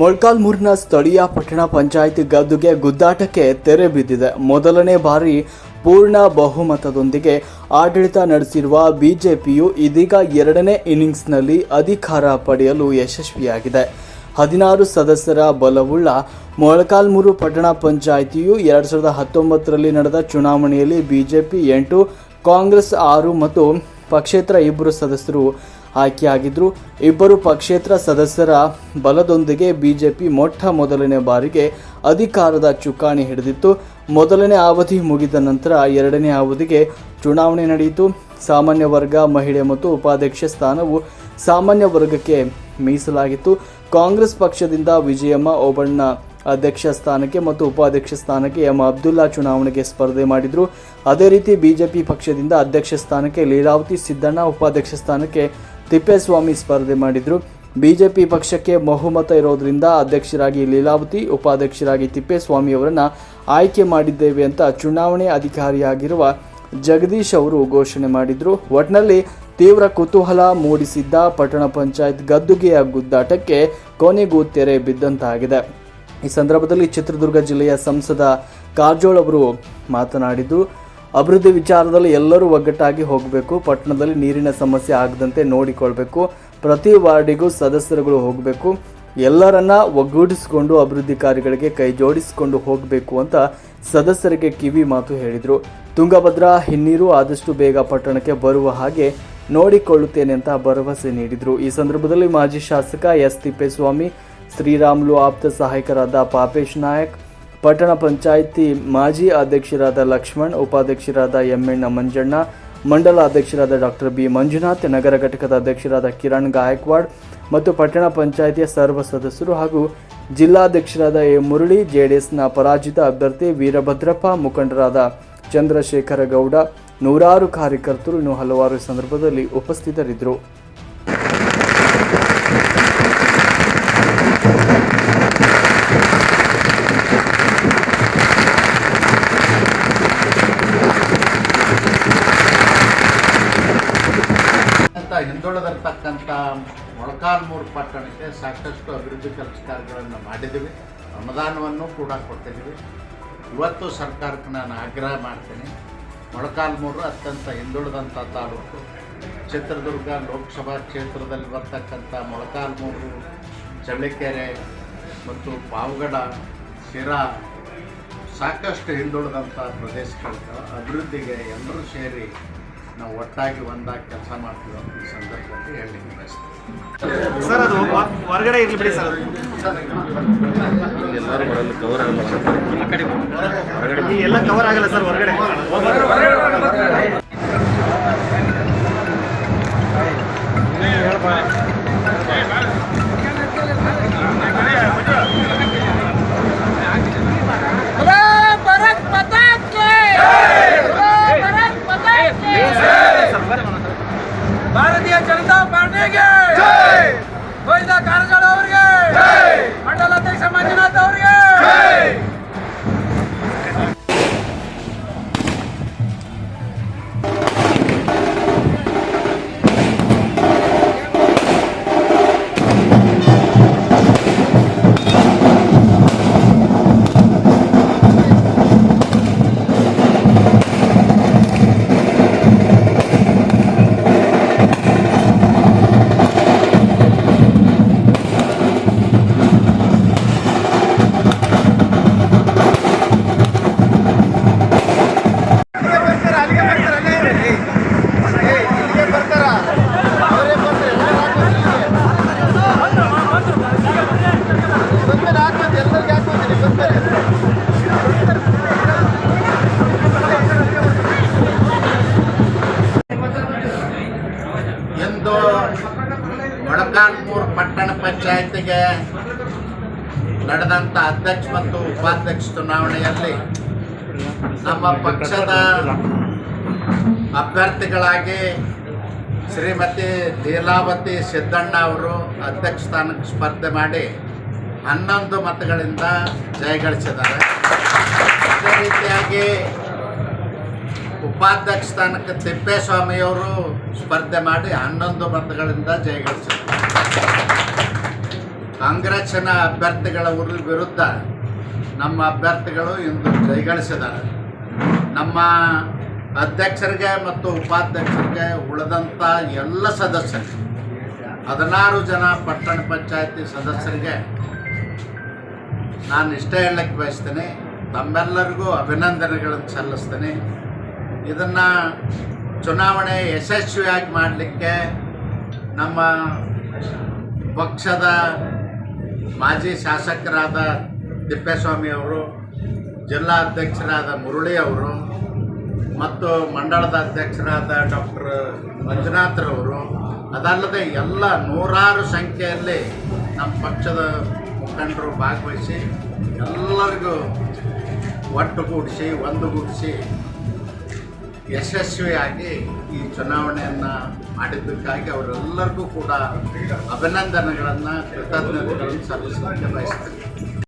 ಮೊಳ್ಕಾಲ್ಮೂರಿನ ಸ್ಥಳೀಯ ಪಟ್ಟಣ ಪಂಚಾಯಿತಿ ಗದ್ದುಗೆ ಗುದ್ದಾಟಕ್ಕೆ ತೆರೆ ಬಿದ್ದಿದೆ. ಮೊದಲನೇ ಬಾರಿ ಪೂರ್ಣ ಬಹುಮತದೊಂದಿಗೆ ಆಡಳಿತ ನಡೆಸಿರುವ ಬಿಜೆಪಿಯು ಇದೀಗ ಎರಡನೇ ಇನ್ನಿಂಗ್ಸ್ನಲ್ಲಿ ಅಧಿಕಾರ ಪಡೆಯಲು ಯಶಸ್ವಿಯಾಗಿದೆ. ಹದಿನಾರು ಸದಸ್ಯರ ಬಲವುಳ್ಳ ಮೊಳಕಾಲ್ಮೂರು ಪಟ್ಟಣ ಪಂಚಾಯಿತಿಯು ಎರಡು ಸಾವಿರದ ಹತ್ತೊಂಬತ್ತರಲ್ಲಿ ನಡೆದ ಚುನಾವಣೆಯಲ್ಲಿ ಬಿಜೆಪಿ ಎಂಟು, ಕಾಂಗ್ರೆಸ್ ಆರು ಮತ್ತು ಪಕ್ಷೇತರ ಇಬ್ಬರು ಸದಸ್ಯರು ಆಯ್ಕೆಯಾಗಿದ್ದರು ಇಬ್ಬರು ಪಕ್ಷೇತರ ಸದಸ್ಯರ ಬಲದೊಂದಿಗೆ ಬಿಜೆಪಿ ಮೊಟ್ಟ ಮೊದಲನೇ ಬಾರಿಗೆ ಅಧಿಕಾರದ ಚುಕ್ಕಾಣಿ ಹಿಡಿದಿತ್ತು. ಮೊದಲನೇ ಅವಧಿ ಮುಗಿದ ನಂತರ ಎರಡನೇ ಅವಧಿಗೆ ಚುನಾವಣೆ ನಡೆಯಿತು. ಸಾಮಾನ್ಯ ವರ್ಗ, ಮಹಿಳೆ ಮತ್ತು ಉಪಾಧ್ಯಕ್ಷ ಸ್ಥಾನವು ಸಾಮಾನ್ಯ ವರ್ಗಕ್ಕೆ ಮೀಸಲಾಗಿತ್ತು. ಕಾಂಗ್ರೆಸ್ ಪಕ್ಷದಿಂದ ವಿಜಯಮ್ಮ ಓಬಣ್ಣ ಅಧ್ಯಕ್ಷ ಸ್ಥಾನಕ್ಕೆ ಮತ್ತು ಉಪಾಧ್ಯಕ್ಷ ಸ್ಥಾನಕ್ಕೆ ಎಂ ಅಬ್ದುಲ್ಲಾ ಚುನಾವಣೆಗೆ ಸ್ಪರ್ಧೆ ಮಾಡಿದರು. ಅದೇ ರೀತಿ ಬಿಜೆಪಿ ಪಕ್ಷದಿಂದ ಅಧ್ಯಕ್ಷ ಸ್ಥಾನಕ್ಕೆ ಲೀಲಾವತಿ ಸಿದ್ದಣ್ಣ, ಉಪಾಧ್ಯಕ್ಷ ಸ್ಥಾನಕ್ಕೆ ತಿಪ್ಪೇಸ್ವಾಮಿ ಸ್ಪರ್ಧೆ ಮಾಡಿದ್ರು. ಬಿಜೆಪಿ ಪಕ್ಷಕ್ಕೆ ಬಹುಮತ ಇರೋದ್ರಿಂದ ಅಧ್ಯಕ್ಷರಾಗಿ ಲೀಲಾವತಿ, ಉಪಾಧ್ಯಕ್ಷರಾಗಿ ತಿಪ್ಪೇಸ್ವಾಮಿ ಅವರನ್ನು ಆಯ್ಕೆ ಮಾಡಿದ್ದೇವೆ ಅಂತ ಚುನಾವಣೆ ಅಧಿಕಾರಿಯಾಗಿರುವ ಜಗದೀಶ್ ಅವರು ಘೋಷಣೆ ಮಾಡಿದ್ರು. ಒಟ್ನಲ್ಲಿ ತೀವ್ರ ಕುತೂಹಲ ಮೂಡಿಸಿದ್ದ ಪಟ್ಟಣ ಪಂಚಾಯತ್ ಗದ್ದುಗೆಯ ಗುದ್ದಾಟಕ್ಕೆ ಕೊನೆಗೂ ತೆರೆ ಬಿದ್ದಂತಾಗಿದೆ. ಈ ಸಂದರ್ಭದಲ್ಲಿ ಚಿತ್ರದುರ್ಗ ಜಿಲ್ಲೆಯ ಸಂಸದ ಕಾರಜೋಳ್ ಅವರು ಮಾತನಾಡಿದ್ದು ಅಭಿವೃದ್ಧಿ ವಿಚಾರದಲ್ಲಿ ಎಲ್ಲರೂ ಒಗ್ಗಟ್ಟಾಗಿ ಹೋಗಬೇಕು, ಪಟ್ಟಣದಲ್ಲಿ ನೀರಿನ ಸಮಸ್ಯೆ ಆಗದಂತೆ ನೋಡಿಕೊಳ್ಬೇಕು, ಪ್ರತಿ ವಾರ್ಡಿಗೂ ಸದಸ್ಯರುಗಳು ಹೋಗಬೇಕು, ಎಲ್ಲರನ್ನ ಒಗ್ಗೂಡಿಸಿಕೊಂಡು ಅಭಿವೃದ್ಧಿ ಕಾರ್ಯಗಳಿಗೆ ಕೈ ಜೋಡಿಸಿಕೊಂಡು ಹೋಗಬೇಕು ಅಂತ ಸದಸ್ಯರಿಗೆ ಕಿವಿ ಮಾತು ಹೇಳಿದರು. ತುಂಗಭದ್ರಾ ಹಿನ್ನೀರು ಆದಷ್ಟು ಬೇಗ ಪಟ್ಟಣಕ್ಕೆ ಬರುವ ಹಾಗೆ ನೋಡಿಕೊಳ್ಳುತ್ತೇನೆ ಅಂತ ಭರವಸೆ ನೀಡಿದರು. ಈ ಸಂದರ್ಭದಲ್ಲಿ ಮಾಜಿ ಶಾಸಕ ಎಸ್ ತಿಪ್ಪೇಸ್ವಾಮಿ, ಶ್ರೀರಾಮುಲು ಆಪ್ತ ಸಹಾಯಕರಾದ ಪಾಪೇಶ್ ನಾಯಕ್ ಪಟ್ಟಣ ಪಂಚಾಯಿತಿ ಮಾಜಿ ಅಧ್ಯಕ್ಷರಾದ ಲಕ್ಷ್ಮಣ್, ಉಪಾಧ್ಯಕ್ಷರಾದ ಎಮ್ಮೆಣ್ಣ ಮಂಜಣ್ಣ, ಮಂಡಲ ಅಧ್ಯಕ್ಷರಾದ ಡಾಕ್ಟರ್ ಬಿ ಮಂಜುನಾಥ್, ನಗರ ಘಟಕದ ಅಧ್ಯಕ್ಷರಾದ ಕಿರಣ್ ಗಾಯಕ್ವಾಡ್ ಮತ್ತು ಪಟ್ಟಣ ಪಂಚಾಯಿತಿಯ ಸರ್ವ ಸದಸ್ಯರು ಹಾಗೂ ಜಿಲ್ಲಾಧ್ಯಕ್ಷರಾದ ಎ ಮುರಳಿ, ಜೆಡಿಎಸ್ನ ಪರಾಜಿತ ಅಭ್ಯರ್ಥಿ ವೀರಭದ್ರಪ್ಪ, ಮುಖಂಡರಾದ ಚಂದ್ರಶೇಖರ ಗೌಡ, ನೂರಾರು ಕಾರ್ಯಕರ್ತರು ಇನ್ನು ಹಲವಾರು ಸಂದರ್ಭದಲ್ಲಿ ಉಪಸ್ಥಿತರಿದ್ದರು ಅಂತ ಹಿಂದುಳಿದಿರ್ತಕ್ಕಂಥ ಮೊಳಕಾಲ್ಮೂರು ಪಟ್ಟಣಕ್ಕೆ ಸಾಕಷ್ಟು ಅಭಿವೃದ್ಧಿ ಕೆಲಸ ಕಾರ್ಯಗಳನ್ನು ಮಾಡಿದ್ದೀವಿ. ಅನುದಾನವನ್ನು ಕೂಡ ಕೊಟ್ಟಿದ್ದೀವಿ. ಇವತ್ತು ಸರ್ಕಾರಕ್ಕೆ ನಾನು ಆಗ್ರಹ ಮಾಡ್ತೀನಿ. ಮೊಳಕಾಲ್ಮೂರು ಅತ್ಯಂತ ಹಿಂದುಳಿದಂಥ ತಾಲೂಕು. ಚಿತ್ರದುರ್ಗ ಲೋಕಸಭಾ ಕ್ಷೇತ್ರದಲ್ಲಿ ಬರ್ತಕ್ಕಂಥ ಮೊಳಕಾಲ್ಮೂರು, ಚಳ್ಳಕೆರೆ ಮತ್ತು ಪಾವಗಡ, ಶಿರಾ ಸಾಕಷ್ಟು ಹಿಂದುಳಿದಂಥ ಪ್ರದೇಶಗಳ ಅಭಿವೃದ್ಧಿಗೆ ಎಲ್ಲರೂ ಸೇರಿ ನಾವು ಒಟ್ಟಾಗಿ ಒಂದಾಗಿ ಕೆಲಸ ಮಾಡ್ತೀವಿ ಅಂತ ಈ ಸಂದರ್ಭದಲ್ಲಿ ಹೇಳಲಿಕ್ಕೆ ಸರ್ ಅದು ಹೊರಗಡೆ ಇರಲಿ ಬಿಡಿ ಸರ್. ಅದು. ಈ ಎಲ್ಲ ಕವರ್ ಆಗಲ್ಲ ಸರ್ ಹೊರಗಡೆ. ಮೊಳಕಾಲ್ಮೂರು ಪಟ್ಟಣ ಪಂಚಾಯತಿಗೆ ನಡೆದಂಥ ಅಧ್ಯಕ್ಷ ಮತ್ತು ಉಪಾಧ್ಯಕ್ಷ ಚುನಾವಣೆಯಲ್ಲಿ ನಮ್ಮ ಪಕ್ಷದ ಅಭ್ಯರ್ಥಿಗಳಾಗಿ ಶ್ರೀಮತಿ ಲೀಲಾವತಿ ಸಿದ್ದಣ್ಣ ಅವರು ಅಧ್ಯಕ್ಷ ಸ್ಥಾನಕ್ಕೆ ಸ್ಪರ್ಧೆ ಮಾಡಿ ಹನ್ನೊಂದು ಮತಗಳಿಂದ ಜಯಗಳಿಸಿದ್ದಾರೆ. ಅದೇ ರೀತಿಯಾಗಿ ಉಪಾಧ್ಯಕ್ಷ ಸ್ಥಾನಕ್ಕೆ ತಿಪ್ಪೇಸ್ವಾಮಿಯವರು ಸ್ಪರ್ಧೆ ಮಾಡಿ ಹನ್ನೊಂದು ಮತಗಳಿಂದ ಜಯಗಳಿಸಿದರು ಕಾಂಗ್ರೆಸ್ಸಿನ ಅಭ್ಯರ್ಥಿಗಳ ವಿರು- ವಿರುದ್ಧ ನಮ್ಮ ಅಭ್ಯರ್ಥಿಗಳು ಇಂದು ಜಯಗಳಿಸಿದ್ದಾರೆ ನಮ್ಮ ಅಧ್ಯಕ್ಷರಿಗೆ ಮತ್ತು ಉಪಾಧ್ಯಕ್ಷರಿಗೆ ಉಳಿದಂಥ ಎಲ್ಲ ಸದಸ್ಯರು, ಹದಿನಾರು ಜನ ಪಟ್ಟಣ ಪಂಚಾಯತಿ ಸದಸ್ಯರಿಗೆ ನಾನು ಇಷ್ಟೇ ಹೇಳಕ್ಕೆ ಬಯಸ್ತೇನೆ, ತಮ್ಮೆಲ್ಲರಿಗೂ ಅಭಿನಂದನೆಗಳನ್ನು ಸಲ್ಲಿಸ್ತೇನೆ. ಇದನ್ನು ಚುನಾವಣೆ ಯಶಸ್ವಿಯಾಗಿ ಮಾಡಲಿಕ್ಕೆ ನಮ್ಮ ಪಕ್ಷದ ಮಾಜಿ ಶಾಸಕರಾದ ತಿಪ್ಪೇಸ್ವಾಮಿ ಅವರು, ಜಿಲ್ಲಾ ಅಧ್ಯಕ್ಷರಾದ ಮುರುಳಿ ಅವರು ಮತ್ತು ಮಂಡಳದ ಅಧ್ಯಕ್ಷರಾದ ಡಾಕ್ಟರ್ ಮಂಜುನಾಥ್ರವರು ಅದಲ್ಲದೆ ಎಲ್ಲ ನೂರಾರು ಸಂಖ್ಯೆಯಲ್ಲಿ ನಮ್ಮ ಪಕ್ಷದ ಮುಖಂಡರು ಭಾಗವಹಿಸಿ ಎಲ್ಲರಿಗೂ ಒಟ್ಟುಗೂಡಿಸಿ ಒಂದುಗೂಡಿಸಿ ಯಶಸ್ವಿಯಾಗಿ ಈ ಚುನಾವಣೆಯನ್ನು ಮಾಡಿದ್ದಕ್ಕಾಗಿ ಅವರೆಲ್ಲರಿಗೂ ಕೂಡ ಅಭಿನಂದನೆಗಳನ್ನು ಕೃತಜ್ಞತೆಗಳನ್ನು ಸಲ್ಲಿಸಲಿಕ್ಕೆ ಬಯಸ್ತೇನೆ.